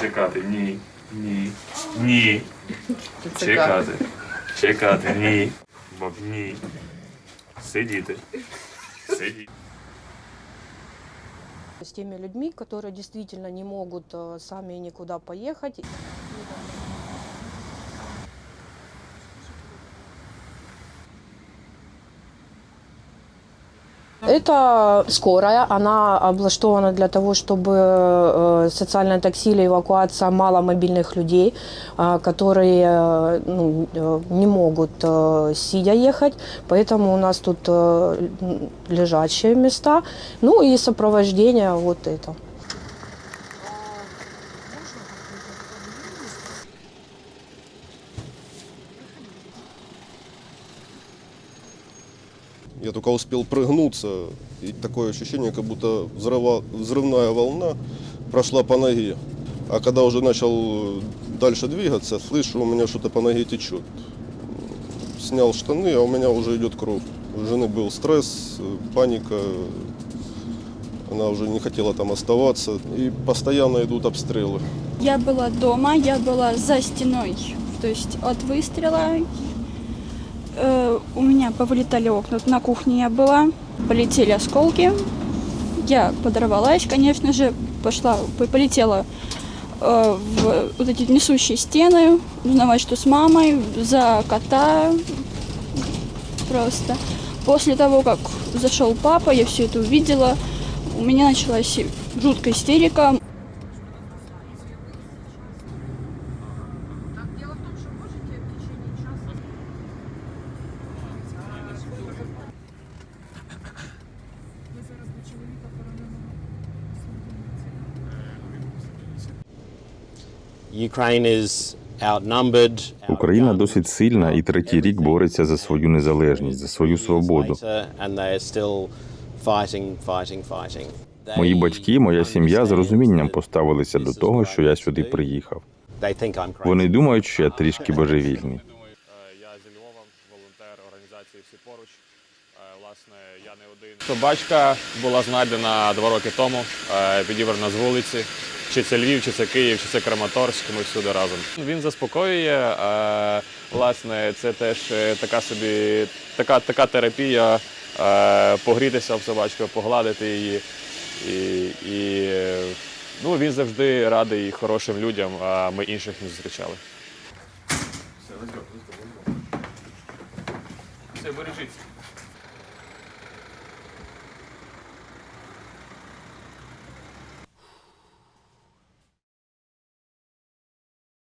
Чекати. Ні. Ні. Ні. Чекати. Чекати. Ні. Боб, ні. Сидіти. Сидіти. С теми людьми, которые действительно не могут э, сами никуда поехать. Это скорая, она облаштована для того, чтобы э, социальное такси или эвакуация маломобильных людей, э, которые э, ну, э, не могут э, сидя ехать, поэтому у нас тут э, м, лежачие места, ну и сопровождение вот это. Я только успел прыгнуться, и такое ощущение, как будто взрыва, взрывная волна прошла по ноге. А когда уже начал дальше двигаться, слышу, у меня что-то по ноге течет. Снял штаны, а у меня уже идет кровь. У жены был стресс, э, паника. Она уже не хотела там оставаться. И постоянно идут обстрелы. Я была дома, я была за стеной, то есть от выстрела. Э, у меня повылетали окна, на кухне я была, полетели осколки. Я подорвалась, конечно же, пошла, по- полетела э, в вот эти несущие стены, узнавать, что с мамой, за кота просто. После того, как зашел папа, я все это увидела, у меня началась жуткая истерика. Україна досить сильна і третій рік бореться за свою незалежність, за свою свободу. And they are still fighting, fighting, fighting. Мої батьки, моя сім'я з розумінням поставилися до того, що я сюди приїхав. Вони думають, що я трішки божевільний. я зі волонтер організації всі поруч. Власне, я не один. Собачка була знайдена два роки тому, е, підібрана з вулиці. Чи це Львів, чи це Київ, чи це Краматорськ, ми всюди разом. Він заспокоює. е, Власне, це теж е, така собі така, така терапія. е, Погрітися об собачку, погладити її. І, і ну, він завжди радий хорошим людям, а ми інших не зустрічали. Все, бережіться.